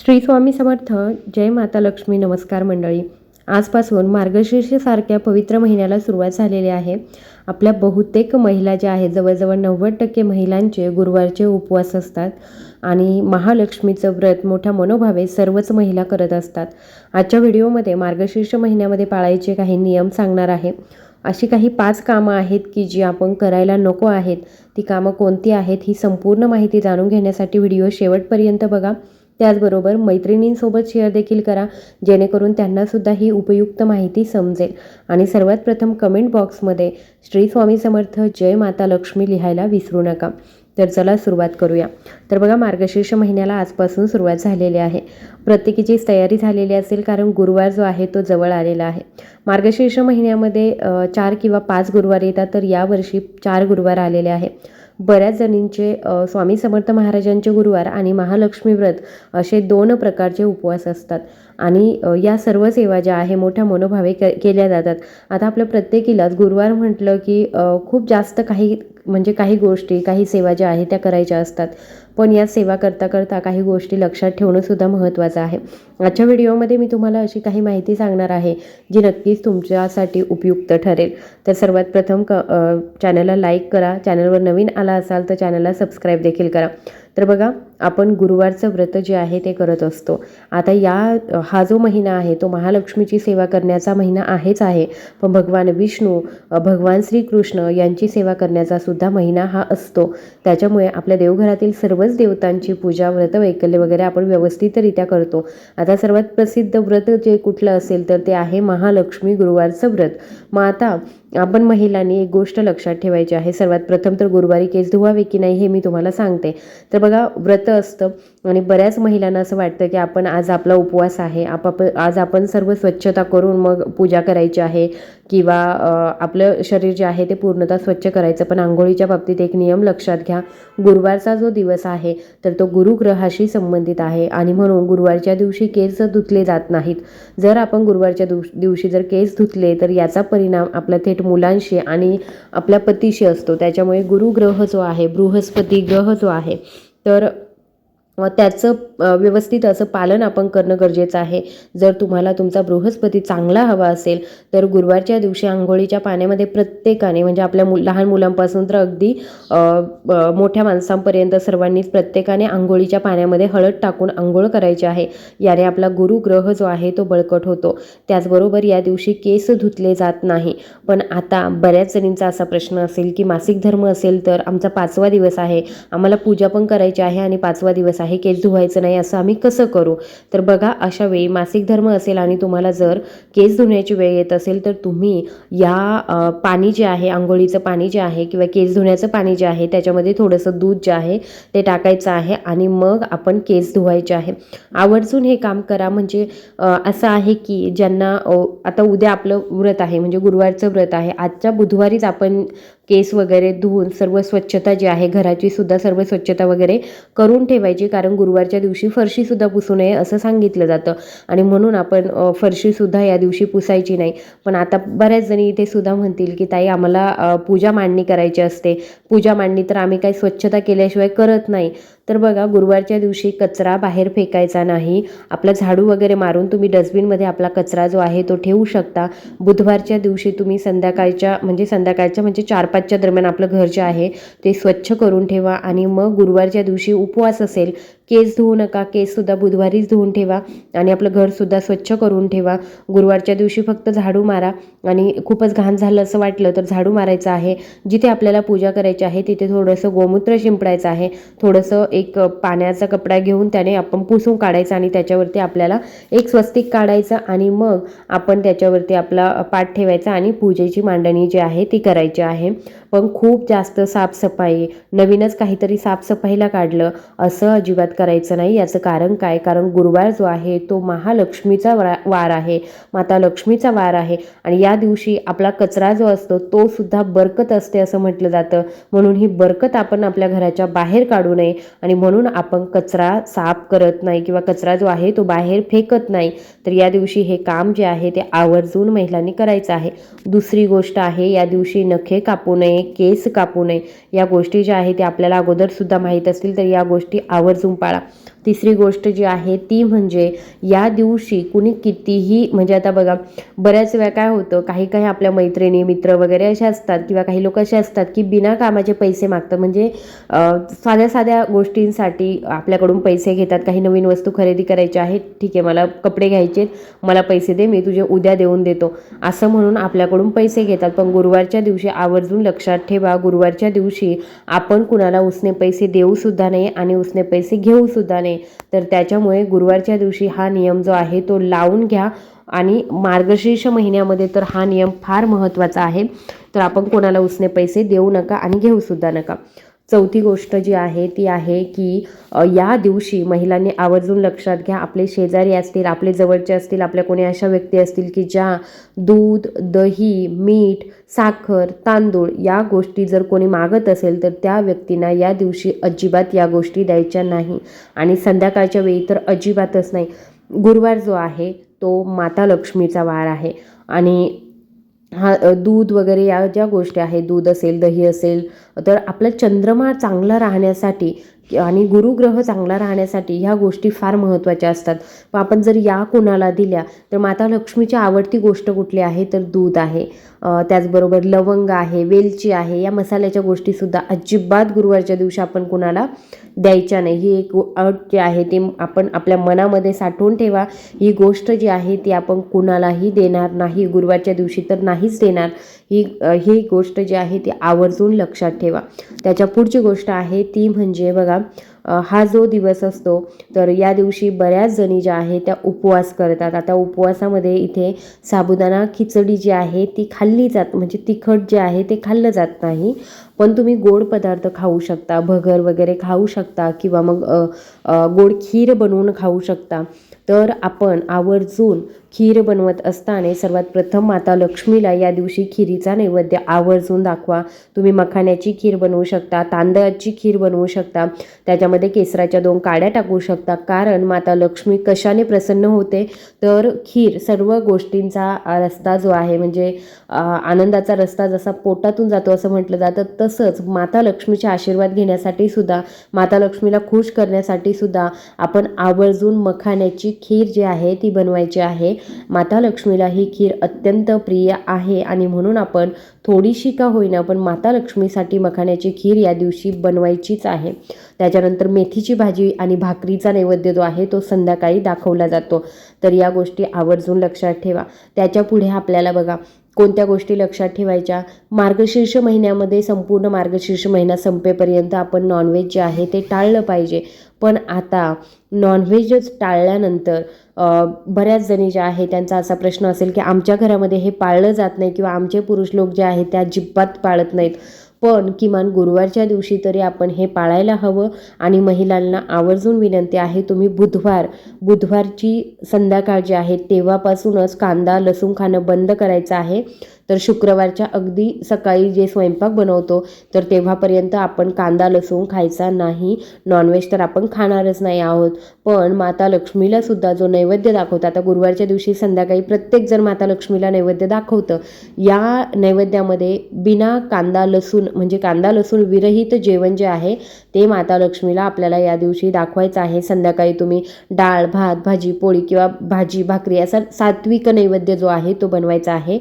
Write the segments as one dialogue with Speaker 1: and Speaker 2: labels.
Speaker 1: श्री स्वामी समर्थ जय माता लक्ष्मी नमस्कार मंडळी. आजपासून मार्गशीर्षसारख्या पवित्र महिन्याला सुरुवात झालेली आहे. आपल्या बहुतेक महिला ज्या आहेत जवळजवळ नव्वद टक्के महिलांचे गुरुवारचे उपवास असतात आणि महालक्ष्मीचं व्रत मोठ्या मनोभावे सर्वच महिला करत असतात. आजच्या व्हिडिओमध्ये मार्गशीर्ष महिन्यामध्ये पाळायचे काही नियम सांगणार आहे. अशी काही पाच कामं आहेत की जी आपण करायला नको आहेत ती कामं कोणती आहेत ही संपूर्ण माहिती जाणून घेण्यासाठी व्हिडिओ शेवटपर्यंत बघा. त्याचबरोबर मैत्रिणींसोबत शेअर देखील करा जेणेकरून त्यांनासुद्धा ही उपयुक्त माहिती समजेल. आणि सर्वात प्रथम कमेंट बॉक्समध्ये श्री स्वामी समर्थ जय माता लक्ष्मी लिहायला विसरू नका. तर चला सुरुवात करूया. तर बघा मार्गशीर्ष महिन्याला आजपासून सुरुवात झालेली आहे. प्रत्येकीचीच तयारी झालेली असेल कारण गुरुवार जो आहे तो जवळ आलेला आहे. मार्गशीर्ष महिन्यामध्ये चार किंवा पाच गुरुवार येतात तर यावर्षी चार गुरुवार आलेले आहे. बऱ्याच जणींचे स्वामी समर्थ महाराजांचे गुरुवार आणि महालक्ष्मी व्रत असे दोन प्रकारचे उपवास असतात. आणि या सर्व सेवा ज्या आहे मोठ्या मनोभावे के केल्या जातात. आता आपलं प्रत्येकीलाच गुरुवार म्हटलं की खूप जास्त काही म्हणजे काही गोष्टी काही सेवा ज्या आहेत त्या करायच्या असतात. पण या सेवा करता करता काही गोष्टी लक्षात ठेवणंसुद्धा महत्त्वाचं आहे. आजच्या व्हिडिओमध्ये मी तुम्हाला अशी काही माहिती सांगणार आहे जी नक्कीच तुमच्यासाठी उपयुक्त ठरेल. तर सर्वात प्रथम क चॅनलला लाईक करा. चॅनलवर नवीन आला असाल तर चॅनलला सबस्क्राईब देखील करा. तर बघा आपण गुरुवारचं व्रत जे आहे ते करत असतो. आता या हा जो महिना आहे तो महालक्ष्मीची सेवा करण्याचा महिना आहेच आहे. पण भगवान विष्णू भगवान श्रीकृष्ण यांची सेवा करण्याचा सुद्धा महिना हा असतो. त्याच्यामुळे आपल्या देवघरातील सर्वच देवतांची पूजा व्रत वैकल्य वगैरे आपण व्यवस्थितरित्या करतो. आता सर्वात प्रसिद्ध व्रत जे कुठलं असेल तर ते आहे महालक्ष्मी गुरुवारचं व्रत. मग आता आपण महिलांनी एक गोष्ट लक्षात ठेवायची आहे. सर्वात प्रथम तर गुरुवारी केस धुवावे की नाही हे मी तुम्हाला सांगते. तर बघा व्रत असतं आणि बऱ्याच महिलांना असं वाटतं की आपण आज आपला उपवास आहे. आपाप आज आपण सर्व स्वच्छता करून मग पूजा करायची आहे किंवा आपलं शरीर जे आहे ते पूर्णतः स्वच्छ करायचं. पण आंघोळीच्या बाबतीत एक नियम लक्षात घ्या. गुरुवारचा जो दिवस आहे तर तो गुरुग्रहाशी संबंधित आहे. आणि म्हणून गुरुवारच्या दिवशी केस धुतले जात नाहीत. जर आपण गुरुवारच्या दिवशी जर केस धुतले तर याचा परिणाम आपला थेट मुलांशी आणि आपल्या पतीशी असतो. त्याच्यामुळे गुरुग्रह जो आहे बृहस्पती ग्रह जो आहे तर त्याचं व्यवस्थित असं पालन आपण करणं गरजेचं आहे. जर तुम्हाला तुमचा बृहस्पती चांगला हवा असेल तर गुरुवारच्या दिवशी आंघोळीच्या पाण्यामध्ये प्रत्येकाने म्हणजे आपल्या मु लहान मुलांपासून तर अगदी मोठ्या माणसांपर्यंत सर्वांनीच प्रत्येकाने आंघोळीच्या पाण्यामध्ये हळद टाकून आंघोळ करायची आहे. याने आपला गुरुग्रह जो आहे तो बळकट होतो. त्याचबरोबर या दिवशी केस धुतले जात नाही. पण आता बऱ्याच जणींचा असा प्रश्न असेल की मासिक धर्म असेल तर आमचा पाचवा दिवस आहे. आम्हाला पूजा पण करायची आहे आणि पाचवा दिवस आहे. केस धुवायचं नाही असं आम्ही कसं करू? तर बघा अशा वेळी मासिक धर्म असेल आणि तुम्हाला जर केस धुण्याची वेळ येत असेल तर तुम्ही या पाणी जे आहे आंघोळीचं पाणी जे आहे किंवा केस धुण्याचं पाणी जे आहे त्याच्यामध्ये थोडंसं दूध जे आहे ते टाकायचं आहे आणि मग आपण केस धुवायचे आहे. आवर्जून हे काम करा म्हणजे असं आहे की ज्यांना आता उद्या आपलं व्रत आहे म्हणजे गुरुवारचं व्रत आहे आजच्या बुधवारीच आपण केस वगैरे धुवून सर्व स्वच्छता जी आहे घराची सुद्धा सर्व स्वच्छता वगैरे करून ठेवायची कारण गुरुवारच्या दिवशी फरशीसुद्धा पुसू नये असं सांगितलं जातं. आणि म्हणून आपण फरशीसुद्धा या दिवशी पुसायची नाही. पण आता बऱ्याच जणी इथे सुद्धा म्हणतील की ताई आम्हाला पूजा मांडणी करायची असते. पूजा मांडणी तर आम्ही काही स्वच्छता केल्याशिवाय करत नाही. तर बघा गुरुवारच्या दिवशी कचरा बाहेर फेकायचा नाही. आपला झाडू वगैरे मारून तुम्ही डस्टबिनमध्ये आपला कचरा जो आहे तो ठेवू शकता. बुधवारच्या दिवशी तुम्ही संध्याकाळच्या म्हणजे संध्याकाळच्या म्हणजे चार पाचच्या दरम्यान आपलं घर जे आहे ते स्वच्छ करून ठेवा. आणि मग गुरुवारच्या दिवशी उपवास असेल केस धुवू नका केससुद्धा बुधवारीच धुवून ठेवा आणि आपलं घरसुद्धा स्वच्छ करून ठेवा. गुरुवारच्या दिवशी फक्त झाडू मारा आणि खूपच घाण झालं असं वाटलं तर झाडू मारायचं आहे. जिथे आपल्याला पूजा करायची आहे तिथे थोडंसं गोमूत्र शिंपडायचं आहे. थोडंसं एक पाण्याचा कपडा घेऊन त्याने आपण पुसून काढायचं आणि त्याच्यावरती आपल्याला एक स्वस्तिक काढायचं आणि मग आपण त्याच्यावरती आपला पाठ ठेवायचा आणि पूजेची मांडणी जी आहे ती करायची आहे. पण खूप जास्त साफसफाई नवीनच काहीतरी साफसफाईला काढलं असं अजिबात करायचं नाही. याचं कारण काय? कारण गुरुवार जो आहे तो महालक्ष्मीचा वार वार आहे. माता लक्ष्मीचा वार आहे. आणि या दिवशी आपला कचरा जो असतो तो सुद्धा बरकत असते असं म्हटलं जातं. म्हणून ही बरकत आपण आपल्या घराच्या बाहेर काढू नये. आणि म्हणून आपण कचरा साफ करत नाही किंवा कचरा जो आहे तो बाहेर फेकत नाही. तर या दिवशी हे काम जे आहे ते आवर्जून महिलांनी करायचं आहे. दुसरी गोष्ट आहे या दिवशी नखे कापू नये. केस कापू नये. या गोष्टी ज्या आहेत त्या आपल्याला अगोदर सुद्धा माहीत असतील तर या गोष्टी आवर्जून पाळा. तिसरी गोष्ट जी आहे ती म्हणजे या दिवशी कुणी कितीही म्हणजे आता बघा बऱ्याच वेळा काय होतं काही काही आपल्या मैत्रिणी मित्र वगैरे असे असतात किंवा काही लोक असे असतात की बिना कामाचे पैसे मागतात. म्हणजे साध्या साध्या गोष्टींसाठी आपल्याकडून पैसे घेतात. काही नवीन वस्तू खरेदी करायच्या आहेत ठीक आहे मला कपडे घ्यायचे मला पैसे दे मी तुझे उद्या देऊन देतो. असं म्हणून आपल्याकडून पैसे घेतात. पण गुरुवारच्या दिवशी आवर्जून लक्षात ठेवा गुरुवारच्या दिवशी आपण कुणाला उसने पैसे देऊसुद्धा नाही आणि उसने पैसे घेऊसुद्धा नाही. नाही. तर त्याच्यामुळे गुरुवारच्या दिवशी हा नियम जो आहे तो लावून घ्या आणि मार्गशीर्ष महिन्यामध्ये तर हा नियम फार महत्त्वाचा आहे. तर आपण कोणाला उसने पैसे देऊ नका आणि घेऊ सुद्धा नका. चौथी गोष्ट जी आहे ती आहे की या दिवशी महिलांनी आवर्जून लक्षात घ्या आपले शेजारी असतील आपले जवळचे असतील आपल्या कोणी अशा व्यक्ती असतील की ज्या दूध दही मीठ साखर तांदूळ या गोष्टी जर कोणी मागत असेल तर त्या व्यक्तींना या दिवशी अजिबात या गोष्टी द्यायच्या नाही. आणि संध्याकाळच्या वेळी तर अजिबातच नाही. गुरुवार जो आहे तो माता लक्ष्मीचा वार आहे. आणि हा दूध वगैरे या ज्या गोष्टी आहेत दूध असेल दही असेल तर आपला चंद्रमा चांगला राहण्यासाठी आणि गुरुग्रह चांगला राहण्यासाठी ह्या गोष्टी फार महत्त्वाच्या असतात. मग आपण जर या कुणाला दिल्या तर माता लक्ष्मीची आवडती गोष्ट कुठली आहे? तर दूध आहे. त्याचबरोबर लवंग आहे वेलची आहे या मसाल्याच्या गोष्टीसुद्धा अजिबात गुरुवारच्या दिवशी आपण कुणाला द्यायच्या नाही. ही एक अट जी आहे ती आपण आपल्या मनामध्ये साठवून ठेवा. ही गोष्ट जी आहे ती आपण कुणालाही देणार नाही. गुरुवारच्या दिवशी तर नाहीच देणार. ही ही गोष्ट जी आहे ती आवर्जून लक्षात ठेवा. त्याच्या पुढची गोष्ट आहे ती म्हणजे बघा हा जो दिवस असतो तर या दिवशी बऱ्याच जणी ज्या आहेत त्या उपवास करतात. आता उपवासामध्ये इथे साबुदाणा खिचडी जी आहे ती खाल्ली जात म्हणजे तिखट जे आहे ते खाल्लं जात नाही. पण तुम्ही गोड पदार्थ खाऊ शकता भगर वगैरे खाऊ शकता किंवा मग गोड खीर बनवून खाऊ शकता. तर आपण आवर्जून खीर बनवत असताना सर्वात प्रथम माता लक्ष्मीला या दिवशी खिरीचा नैवेद्य आवर्जून दाखवा. तुम्ही मखाण्याची खीर बनवू शकता तांदळाची खीर बनवू शकता त्याच्यामध्ये केसराच्या दोन काड्या टाकू शकता. कारण माता लक्ष्मी कशाने प्रसन्न होते? तर खीर सर्व गोष्टींचा रस्ता जो आहे म्हणजे आनंदाचा रस्ता जसा पोटातून जातो असं म्हटलं जातं तसंच माता लक्ष्मीचे आशीर्वाद घेण्यासाठी सुद्धा माता लक्ष्मीला खुश करण्यासाठी सुद्धा आपण आवर्जून मखाण्याची खीर जी आहे ती बनवायची आहे. माता लक्ष्मीला ही खीर अत्यंत प्रिय आहे आणि म्हणून आपण थोडीशी का होईना पण माता लक्ष्मीसाठी मखाण्याची खीर या दिवशी बनवायचीच आहे. त्याच्यानंतर मेथीची भाजी आणि भाकरीचा नैवेद्य जो आहे तो संध्याकाळी दाखवला जातो. तर या गोष्टी आवर्जून लक्षात ठेवा. त्याच्या पुढे आपल्याला बघा कोणत्या गोष्टी लक्षात ठेवायच्या? मार्गशीर्ष महिन्यामध्ये संपूर्ण मार्गशीर्ष महिना संपेपर्यंत आपण नॉनव्हेज जे आहे ते टाळलं पाहिजे. पण आता नॉनव्हेजच टाळल्यानंतर बऱ्याच जणी ज्या आहे त्यांचा असा प्रश्न असेल की आमच्या घरामध्ये हे पाळलं जात नाही किंवा आमचे पुरुष लोक जे आहेत त्या जिब्बात पाळत नाहीत. पण किमान गुरुवारच्या दिवशी तरी आपण हे पाळायला हवं आणि महिलांना आवर्जून विनंती आहे तुम्ही बुधवार बुधवारची संध्याकाळ जी आहे तेव्हापासूनच कांदा लसूण खाणं बंद करायचं आहे. तर शुक्रवारच्या अगदी सकाळी जे स्वयंपाक बनवतो तर तेव्हापर्यंत आपण कांदा लसूण खायचा नाही. नॉनव्हेज तर आपण खाणारच नाही आहोत. पण माता लक्ष्मीला सुद्धा जो नैवेद्य दाखवतो आता गुरुवारच्या दिवशी संध्याकाळी प्रत्येक जर माता लक्ष्मीला नैवेद्य दाखवतं. या नैवेद्यामध्ये बिना कांदा लसूण म्हणजे कांदा लसूण विरहित जेवण जे आहे ते माता लक्ष्मीला आपल्याला या दिवशी दाखवायचं आहे. संध्याकाळी तुम्ही डाळ भात भाजी पोळी किंवा भाजी भाकरी असा सात्विक नैवेद्य जो आहे तो बनवायचा आहे.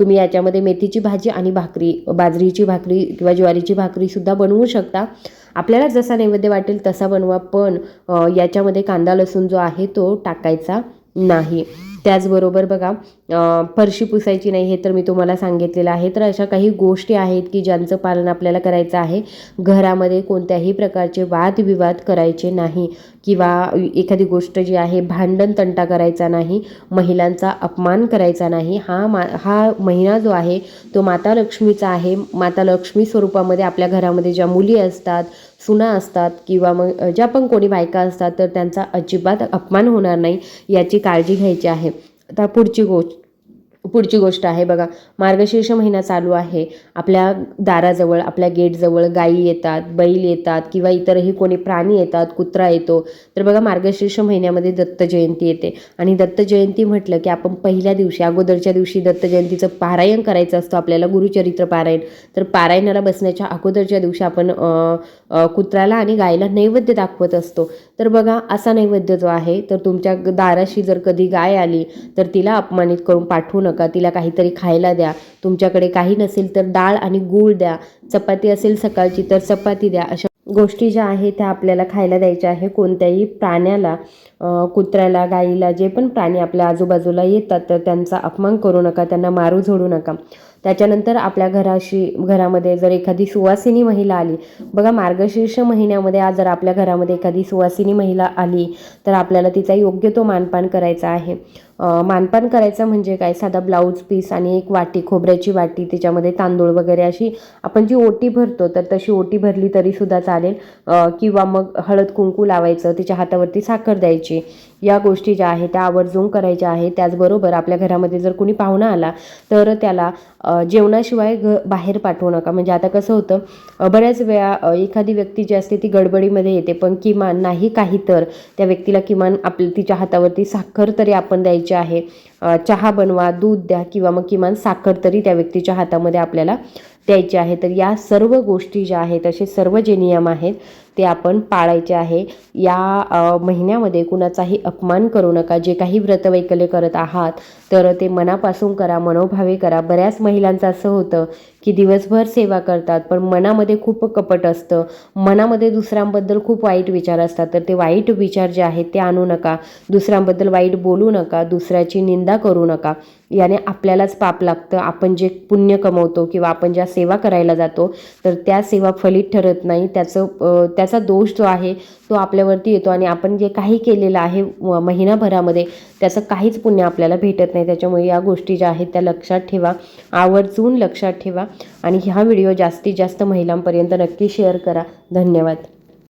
Speaker 1: तुम्ही तुम्ही याच्यामध्ये मेथीची भाजी आणि भाकरी बाजरीची भाकरी किंवा ज्वारीची भाकरीसुद्धा बनवू शकता. आपल्याला जसा नैवेद्य वाटेल तसा बनवा पण याच्यामध्ये कांदा लसूण जो आहे तो टाकायचा नाही. त्याचबरोबर बघा फरशी पुसायची नाही हे तर मी तुम्हाला सांगितलेलं आहे. तर अशा काही गोष्टी आहेत की ज्यांचं पालन आपल्याला करायचं आहे. घरामध्ये कोणत्याही प्रकारचे वादविवाद करायचे नाही किंवा एखादी गोष्ट जी आहे भांडण तंटा करायचा नाही महिलांचा अपमान करायचा नाही. हा मा हा महिना जो आहे तो माता लक्ष्मीचा आहे. माता लक्ष्मी स्वरूपामध्ये आपल्या घरामध्ये ज्या मुली असतात सुना असतात किंवा मग ज्या पण कोणी बायका असतात तर त्यांचा अजिबात अपमान होणार नाही याची काळजी घ्यायची आहे. आता पुढची गोष्ट पुढची गोष्ट आहे बघा. मार्गशीर्ष महिना चालू आहे. आपल्या दाराजवळ आपल्या गेटजवळ गायी येतात बैल येतात किंवा इतरही कोणी प्राणी येतात कुत्रा येतो. तर बघा मार्गशीर्ष महिन्यामध्ये दत्त जयंती येते. आणि दत्त जयंती म्हटलं की आपण पहिल्या दिवशी अगोदरच्या दिवशी दत्त जयंतीचं पारायण करायचं असतं आपल्याला गुरुचरित्र पारायण. तर पारायणाला बसण्याच्या अगोदरच्या दिवशी आपण कुत्र्याला आणि गायला नैवेद्य दाखवत असतो. तर बघा असा नैवेद्य जो आहे तर तुमच्या दाराशी जर कधी गाय आली तर तिला अपमानित करून पाठवू नका. नका तिला काहीतरी खायला द्या. तुमच्याकडे काही नसेल तर डाळ आणि गूळ द्या. चपाती असेल सकाळची तर चपाती द्या. अशा गोष्टी ज्या आहेत त्या आपल्याला खायला द्यायच्या आहे कोणत्याही प्राण्याला कुत्र्याला गाईला जे पण प्राणी आपल्या आजूबाजूला येतात तर त्यांचा अपमान करू नका त्यांना मारू झोडू नका. त्याच्यानंतर आपल्या घराशी घरामध्ये जर एखादी सुवासिनी महिला आली बघा मार्गशीर्ष महिन्यामध्ये आज जर आपल्या घरामध्ये एखादी सुवासिनी महिला आली तर आपल्याला तिचा योग्य तो मानपान करायचा आहे. मानपान करायचं म्हणजे काय? साधा ब्लाऊज पीस आणि एक वाटी खोबऱ्याची वाटी त्याच्यामध्ये तांदूळ वगैरे अशी आपण जी ओटी भरतो तर तशी ओटी भरली तरी सुद्धा चालेल. किंवा मग हळद कुंकू लावायचं तिच्या हातावरती साखर द्यायची. या गोष्टी ज्या आहेत त्या आवर्जून करायच्या आहेत. त्याचबरोबर आपल्या घरामध्ये जर कोणी पाहुणा आला तर त्याला जेवणाशिवाय घ बाहेर पाठवू नका. म्हणजे आता कसं होतं बऱ्याच वेळा एखादी व्यक्ती जी असते ती गडबडीमध्ये येते. पण किमान नाही काही तर त्या व्यक्तीला किमान आपल्या तिच्या हातावरती साखर तरी आपण द्यायची आहे चहा बनवा दूध द्या किंवा मग किमान साखर तरी त्या व्यक्तीच्या हातामध्ये आपल्याला द्यायची आहे. तर या सर्व गोष्टी ज्या आहेत असे सर्व जे नियम आहेत ते आपण पाळायचे आहे. या महिन्यामध्ये कुणाचाही अपमान करू नका. जे काही व्रतवैकल्य करत आहात तर ते मनापासून करा मनोभावे करा. बऱ्याच महिलांचं असं होतं की दिवसभर सेवा करतात पण मनामध्ये खूप कपट असतं. मनामध्ये दुसऱ्यांबद्दल खूप वाईट विचार असतात. तर ते वाईट विचार जे आहेत ते आणू नका. दुसऱ्यांबद्दल वाईट बोलू नका. दुसऱ्याची निंदा करू नका. याने आपल्यालाच पाप लागतं. आपण जे पुण्य कमवतो किंवा आपण ज्या सेवा करायला जातो तर त्या सेवा फलित ठरत नाही. त्याचं त्याचा दोष जो आहे तो आपल्यावरती येतो आणि आपण जे काही केलेलं आहे महिनाभरामध्ये त्याचं काहीच पुण्य आपल्याला भेटत नाही. त्याच्यामुळे या गोष्टी ज्या आहेत त्या लक्षात ठेवा. आवर्जून लक्षात ठेवा. आणि हा व्हिडिओ जास्तीत जास्त महिलांपर्यंत नक्की शेअर करा. धन्यवाद.